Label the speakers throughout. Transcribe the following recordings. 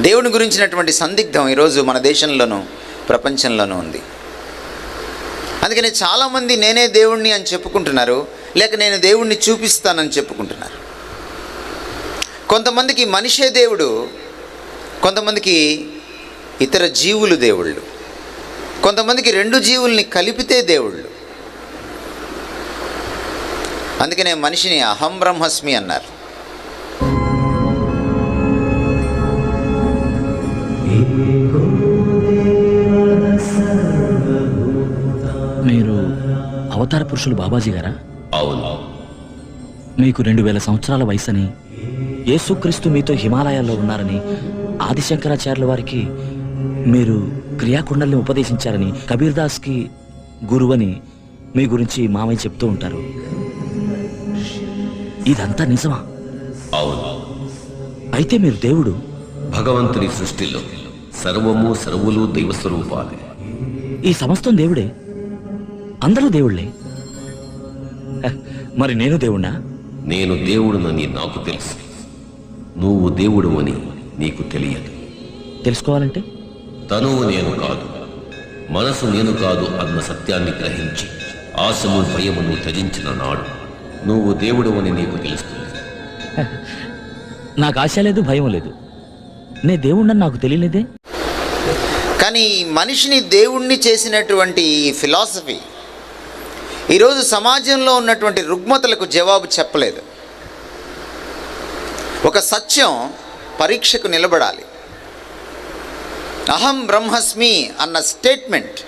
Speaker 1: దేవుని గురించినటువంటి సందిగ్ధం ఈరోజు మన దేశంలోనూ ప్రపంచంలోనూ ఉంది. అందుకని చాలామంది నేనే దేవుణ్ణి అని చెప్పుకుంటున్నారు లేక నేను దేవుణ్ణి చూపిస్తానని చెప్పుకుంటున్నారు. కొంతమందికి మనిషే దేవుడు కొంతమందికి ఇతర జీవులు దేవుళ్ళు. కొంతమందికి రెండు జీవుల్ని కలిపితే దేవుళ్ళు. అందుకనే మనిషిని అహం బ్రహ్మస్మి అన్నారు.
Speaker 2: పురుషులు బాబాజీ గారా?
Speaker 3: అవును.
Speaker 2: మీకు రెండు వేల సంవత్సరాల వయసని యేసుక్రీస్తు మీతో హిమాలయాల్లో ఉన్నారని ఆదిశంకరాచార్యుల వారికి మీరు క్రియాకుండల్ని ఉపదేశించారని కబీర్ దాస్కి గురువని మీ గురించి మామయ్య చెప్తూ ఉంటారు. ఇదంతా నిజమా?
Speaker 3: అవును.
Speaker 2: అయితే మీరు దేవుడు.
Speaker 3: భగవంతుని సృష్టిలో సర్వము సర్వులు దైవ స్వరూపాలే
Speaker 2: ఈ సమస్తం దేవుడే. అందరూ దేవుళ్ళే. మరి నేను దేవుణ్ణా?
Speaker 3: నేను దేవుడునని నాకు తెలుసు. నువ్వు దేవుడు అని నీకు తెలియదు.
Speaker 2: తెలుసుకోవాలంటే?
Speaker 3: తనువు నేను కాదు మనసు నేను కాదు అన్న సత్యాన్ని గ్రహించి ఆశము భయమును త్యజించిన నాడు నువ్వు దేవుడు అని నీకు తెలుస్తుంది.
Speaker 2: నాకు ఆశ లేదు భయం లేదు. నే దేవుణ్ణని నాకు తెలియలేదే?
Speaker 1: కానీ మనిషిని దేవుణ్ణి చేసినటువంటి ఈ ఫిలాసఫీ ఈరోజు సమాజంలో ఉన్నటువంటి రుగ్మతలకు జవాబు చెప్పలేదు. ఒక సత్యం పరీక్షకు నిలబడాలి. అహం బ్రహ్మస్మి అన్న స్టేట్మెంట్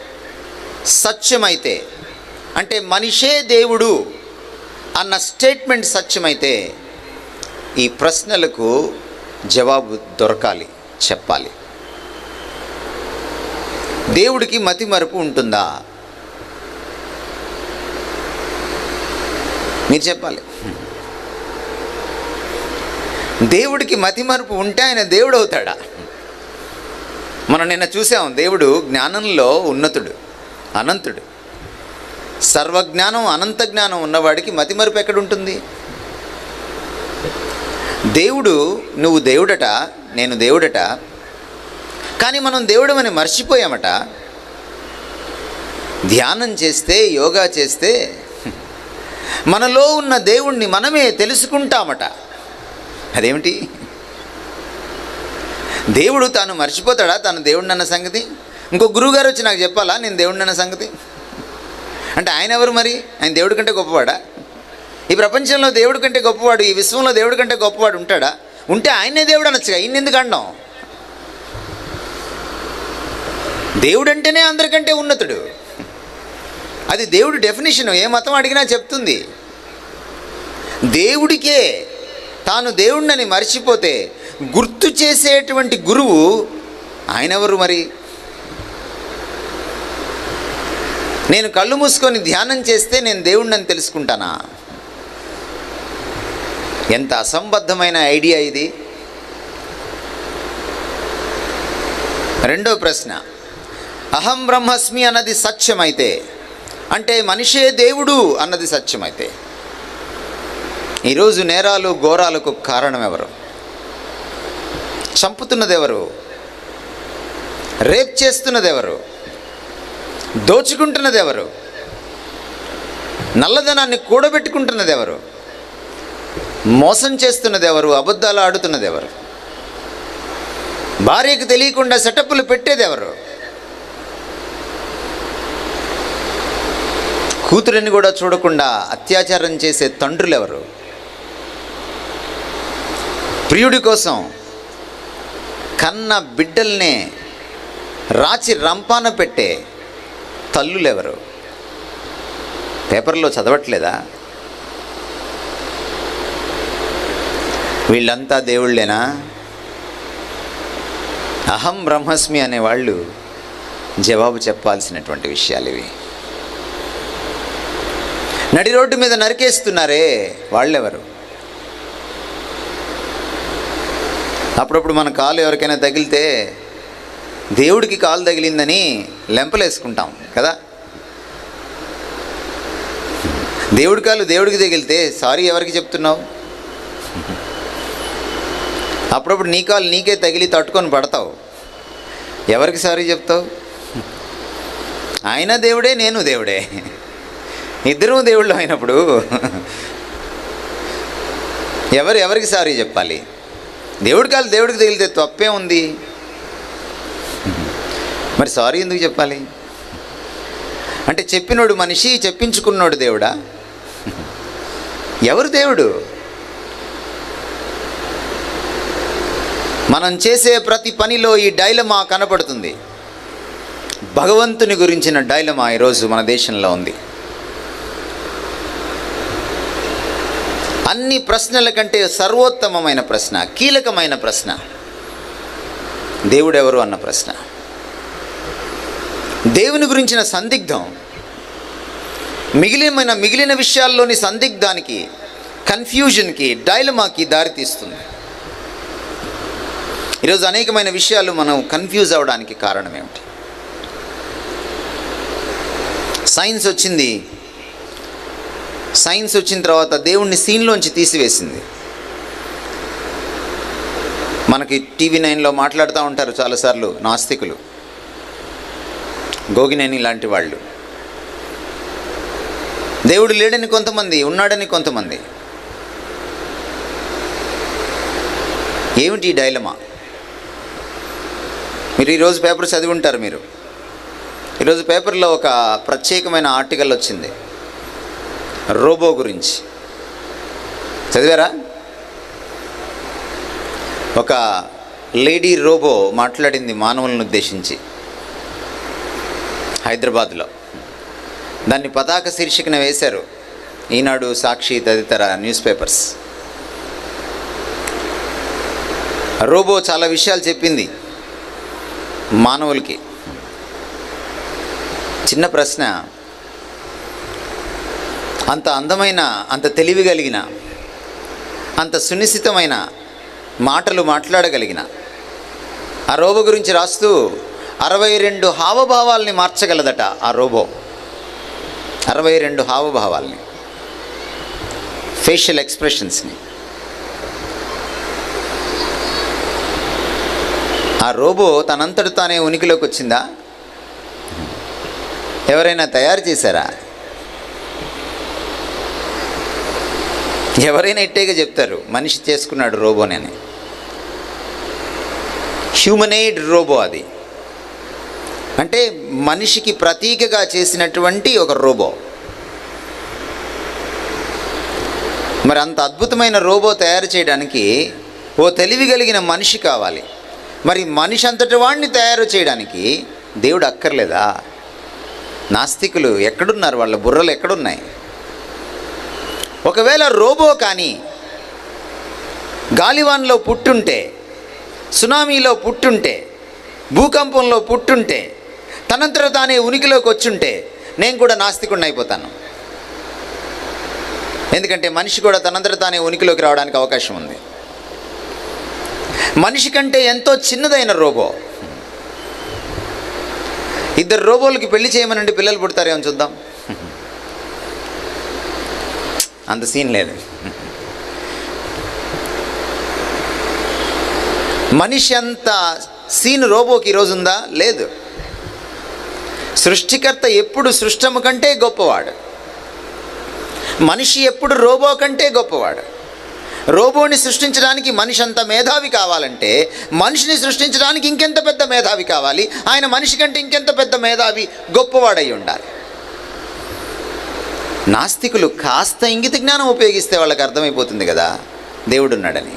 Speaker 1: సత్యమైతే అంటే మనిషే దేవుడు అన్న స్టేట్మెంట్ సత్యమైతే ఈ ప్రశ్నలకు జవాబు దొరకాలి చెప్పాలి. దేవుడికి మతిమరుపు ఉంటుందా? మీరు చెప్పాలి. దేవుడికి మతిమరుపు ఉంటే ఆయన దేవుడు అవుతాడా? మనం నిన్న చూసాం దేవుడు జ్ఞానంలో ఉన్నతుడు అనంతుడు. సర్వజ్ఞానం అనంత జ్ఞానం ఉన్నవాడికి మతిమరుపు ఎక్కడుంటుంది? దేవుడు నువ్వు దేవుడట నేను దేవుడట కానీ మనం దేవుడమని మర్చిపోయామట. ధ్యానం చేస్తే యోగా చేస్తే మనలో ఉన్న దేవుణ్ణి మనమే తెలుసుకుంటామట. అదేమిటి? దేవుడు తాను మర్చిపోతాడా? తాను దేవుడిని అన్న సంగతి? ఇంకో గురువుగారు వచ్చి నాకు చెప్పాలా? నేను దేవుడిని అన్న సంగతి? అంటే ఆయన ఎవరు మరి? ఆయన దేవుడి కంటే గొప్పవాడా? ఈ ప్రపంచంలో దేవుడి కంటే గొప్పవాడు ఈ విశ్వంలో దేవుడి కంటే గొప్పవాడు ఉంటాడా? ఉంటే ఆయనే దేవుడు అనొచ్చు ఈయన ఎందుకు అండం దేవుడంటేనే అందరికంటే ఉన్నతుడు. అది దేవుడి డెఫినేషన్ ఏ మతం అడిగినా చెప్తుంది. దేవుడికే తాను దేవుడినని మర్చిపోతే గుర్తు చేసేటువంటి గురువు ఆయనెవరు మరి? నేను కళ్ళు మూసుకొని ధ్యానం చేస్తే నేను దేవుణ్ణని తెలుసుకుంటానా? ఎంత అసంబద్ధమైన ఐడియా ఇది. రెండో ప్రశ్న. అహం బ్రహ్మస్మి అన్నది సత్యమైతే అంటే మనిషే దేవుడు అన్నది సత్యమైతే. ఈరోజు నేరాలు ఘోరాలకు కారణం ఎవరు చంపుతున్నది రేప్ చేస్తున్నదెవరు? దోచుకుంటున్నదెవరు? నల్లధనాన్ని కూడబెట్టుకుంటున్నది ఎవరు మోసం చేస్తున్నది ఎవరు అబద్ధాలు ఆడుతున్నది ఎవరు భార్యకు తెలియకుండా సెటప్పులు పెట్టేదెవరు? కూతురిని కూడా చూడకుండా అత్యాచారం చేసే తండ్రులు ఎవరు ప్రియుడి కోసం కన్న బిడ్డల్నే రాచి రంపాన పెట్టే తల్లులెవరు? పేపర్లో చదవట్లేదా? వీళ్ళంతా దేవుళ్ళేనా? అహం బ్రహ్మస్మి అనేవాళ్ళు జవాబు చెప్పాల్సినటువంటి విషయాలు ఇవి. నడి రోడ్డు మీద నరికేస్తున్నారే వాళ్ళెవరు? అప్పుడప్పుడు మన కాలు ఎవరికైనా తగిలితే దేవుడికి కాలు తగిలిందని లెంపలేసుకుంటాం కదా? దేవుడి కాలు దేవుడికి తగిలితే సారీ ఎవరికి చెప్తున్నావు? అప్పుడప్పుడు నీ కాలు నీకే తగిలి తట్టుకొని పడతావు. ఎవరికి సారీ చెప్తావు? ఆయన దేవుడే నేను దేవుడే. ఇద్దరూ దేవుళ్ళు అయినప్పుడు ఎవరు ఎవరికి సారీ చెప్పాలి? దేవుడికి వాళ్ళు దేవుడికి తగిలితే తప్పే ఉంది. మరి సారీ ఎందుకు చెప్పాలి? అంటే చెప్పినోడు మనిషి చెప్పించుకున్నాడు దేవుడా? ఎవరు దేవుడు? మనం చేసే ప్రతి పనిలో ఈ డైలమా కనపడుతుంది. భగవంతుని గురించిన డైలమా ఈరోజు మన దేశంలో ఉంది. అన్ని ప్రశ్నల కంటే సర్వోత్తమమైన ప్రశ్న కీలకమైన ప్రశ్న. దేవుడెవరు అన్న ప్రశ్న. దేవుని గురించిన సందిగ్ధం. మిగిలిన మిగిలిన విషయాల్లోని సందిగ్ధానికి కన్ఫ్యూజన్కి డైలమాకి దారితీస్తుంది ఈరోజు అనేకమైన విషయాలు మనం కన్ఫ్యూజ్ అవ్వడానికి కారణం ఏమిటి? సైన్స్ వచ్చింది సైన్స్ వచ్చిన తర్వాత దేవుణ్ణి సీన్లోంచి తీసివేసింది. మనకి టీవీ నైన్లో మాట్లాడుతూ ఉంటారు చాలాసార్లు నాస్తికులు. గోగినేని లాంటి వాళ్ళు. దేవుడు లేడని కొంతమంది ఉన్నాడని కొంతమంది. ఏమిటి ఈ డైలమా? మీరు ఈరోజు పేపర్ చదివి ఉంటారు మీరు. ఈరోజు పేపర్లో ఒక ప్రత్యేకమైన ఆర్టికల్ వచ్చింది. రోబో గురించి. చదివారా? ఒక లేడీ రోబో మాట్లాడింది మానవులను ఉద్దేశించి. హైదరాబాద్లో. దాన్ని పతాక శీర్షికన వేశారు ఈనాడు సాక్షి తదితర న్యూస్ పేపర్స్. రోబో చాలా విషయాలు చెప్పింది మానవులకి. చిన్న ప్రశ్న అంత అందమైన అంత తెలివి కలిగిన అంత సునిశ్చితమైన మాటలు మాట్లాడగలిగిన ఆ రోబో గురించి రాస్తూ అరవై రెండు హావభావాల్ని మార్చగలదట ఆ రోబో. అరవై రెండు హావభావాల్ని. ఫేషియల్ ఎక్స్ప్రెషన్స్ని ఆ రోబో తనంతట తానే ఉనికిలోకి వచ్చిందా ఎవరైనా తయారు చేశారా? ఎవరైనా ఇట్టేగా చెప్తారు మనిషి చేసుకున్నాడు రోబోని అని. హ్యూమనైడ్ రోబో అది. అంటే మనిషికి ప్రతీకగా చేసినటువంటి ఒక రోబో. మరి అంత అద్భుతమైన రోబో తయారు చేయడానికి ఓ తెలివి కలిగిన మనిషి కావాలి. మరి మనిషి అంతటి వాడిని తయారు చేయడానికి దేవుడు అక్కర్లేదా? నాస్తికులు ఎక్కడున్నారు? వాళ్ళ బుర్రలు ఎక్కడున్నాయి? ఒకవేళ రోబో కానీ గాలివాన్లో పుట్టుంటే సునామీలో పుట్టుంటే భూకంపంలో పుట్టుంటే తనంతట తానే ఉనికిలోకి వచ్చుంటే నేను కూడా నాస్తికుండా అయిపోతాను. ఎందుకంటే మనిషి కూడా తనంతట తానే ఉనికిలోకి రావడానికి అవకాశం ఉంది. మనిషి కంటే ఎంతో చిన్నదైన రోబో. ఇద్దరు రోబోలకి పెళ్ళి చేయమనండి పిల్లలు పుడతారేమో చూద్దాం. అంత సీన్ లేదు. మనిషి అంత సీన్ రోబోకి ఈరోజు ఉందా? లేదు. సృష్టికర్త ఎప్పుడు సృష్టము కంటే గొప్పవాడు. మనిషి ఎప్పుడు రోబో కంటే గొప్పవాడు. రోబోని సృష్టించడానికి మనిషి అంత మేధావి కావాలంటే మనిషిని సృష్టించడానికి ఇంకెంత పెద్ద మేధావి కావాలి? ఆయన మనిషి కంటే ఇంకెంత పెద్ద మేధావి? గొప్పవాడై ఉండాలి. నాస్తికులు కాస్త ఇంగిత జ్ఞానం ఉపయోగిస్తే వాళ్ళకి అర్థమైపోతుంది కదా. దేవుడున్నాడని.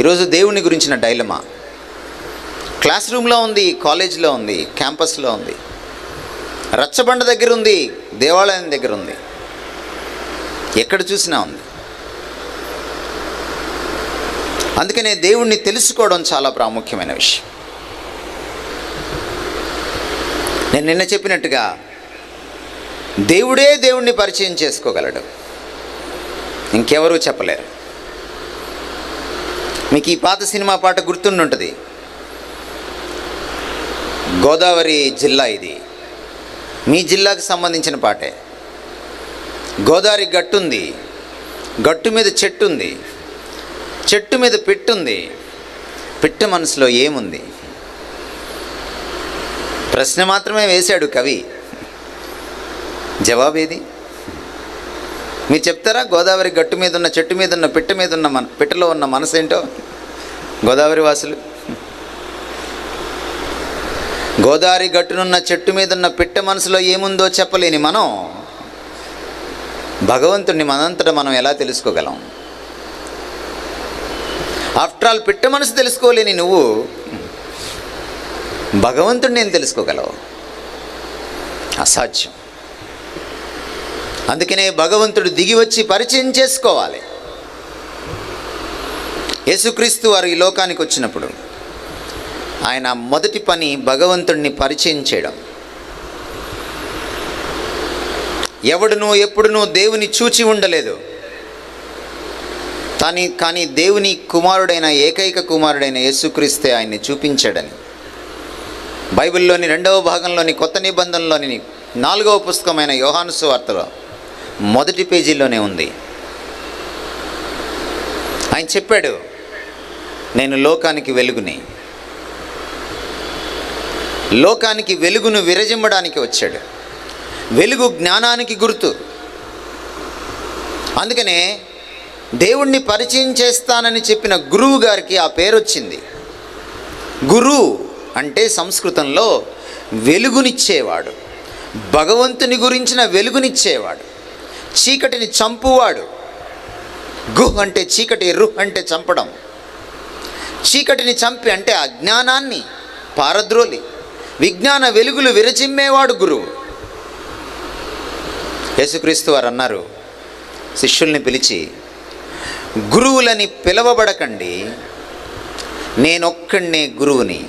Speaker 1: ఈరోజు దేవుని గురించిన డైలమా. క్లాస్ రూమ్లో ఉంది కాలేజీలో ఉంది క్యాంపస్లో ఉంది. రచ్చబండ దగ్గర ఉంది దేవాలయం దగ్గర ఉంది. ఎక్కడ చూసినా ఉంది. అందుకనే దేవుణ్ణి తెలుసుకోవడం చాలా ప్రాముఖ్యమైన విషయం. నేను నిన్న చెప్పినట్టుగా దేవుడే దేవుణ్ణి పరిచయం చేసుకోగలడు. ఇంకెవరూ చెప్పలేరు. మీకు ఈ పాత సినిమా పాట గుర్తుండుంటుంది? గోదావరి జిల్లా ఇది. మీ జిల్లాకు సంబంధించిన పాటే. గోదావరి గట్టుంది. గట్టు మీద చెట్టుంది. చెట్టు మీద పెట్టుంది. పిట్ట మనసులో ఏముంది? ప్రశ్న మాత్రమే వేశాడు కవి. జవాబేది? మీరు చెప్తారా గోదావరి గట్టు మీద ఉన్న చెట్టు మీద ఉన్న పిట్ట మీద ఉన్న మన పిట్టలో ఉన్న మనసు ఏంటో గోదావరి వాసులు. గోదావరి గట్టునున్న చెట్టు మీద ఉన్న పిట్ట మనసులో ఏముందో చెప్పలేని మనం. భగవంతుణ్ణి మనంతట మనం ఎలా తెలుసుకోగలం? ఆఫ్టర్ ఆల్ పిట్ట మనసు తెలుసుకోలేని నువ్వు. భగవంతుడు నేను తెలుసుకోగలవు. అసాధ్యం. అందుకనే భగవంతుడు దిగి వచ్చి పరిచయం చేసుకోవాలి. యేసుక్రీస్తు వారు ఈ లోకానికి వచ్చినప్పుడు ఆయన మొదటి పని భగవంతుడిని పరిచయం చేయడం. ఎవడునూ ఎప్పుడునూ దేవుని చూచి ఉండలేదు. కానీ కానీ దేవుని కుమారుడైన ఏకైక కుమారుడైన యేసుక్రీస్తే ఆయన్ని చూపించాడని. బైబిల్లోని రెండవ భాగంలోని కొత్త నిబంధనలోని నాలుగవ పుస్తకమైన యోహాను సువార్తలో మొదటి పేజీలోనే ఉంది. ఆయన చెప్పాడు నేను లోకానికి వెలుగుని లోకానికి వెలుగును విరజిమ్మడానికి వచ్చాడు. వెలుగు జ్ఞానానికి గుర్తు. అందుకనే దేవుణ్ణి పరిచయం చేస్తానని చెప్పిన గురువు గారికి ఆ పేరు వచ్చింది గురువు అంటే సంస్కృతంలో వెలుగునిచ్చేవాడు. భగవంతుని గురించిన వెలుగునిచ్చేవాడు. చీకటిని చంపువాడు. గుహ్ అంటే చీకటి రుహ్ అంటే చంపడం. చీకటిని చంపి అంటే అజ్ఞానాన్ని పారద్రోలి. విజ్ఞాన వెలుగులు విరచిమ్మేవాడు గురువు. యేసుక్రీస్తు వారు అన్నారు శిష్యుల్ని పిలిచి గురువులని పిలవబడకండి. నేనొక్కడినే గురువుని.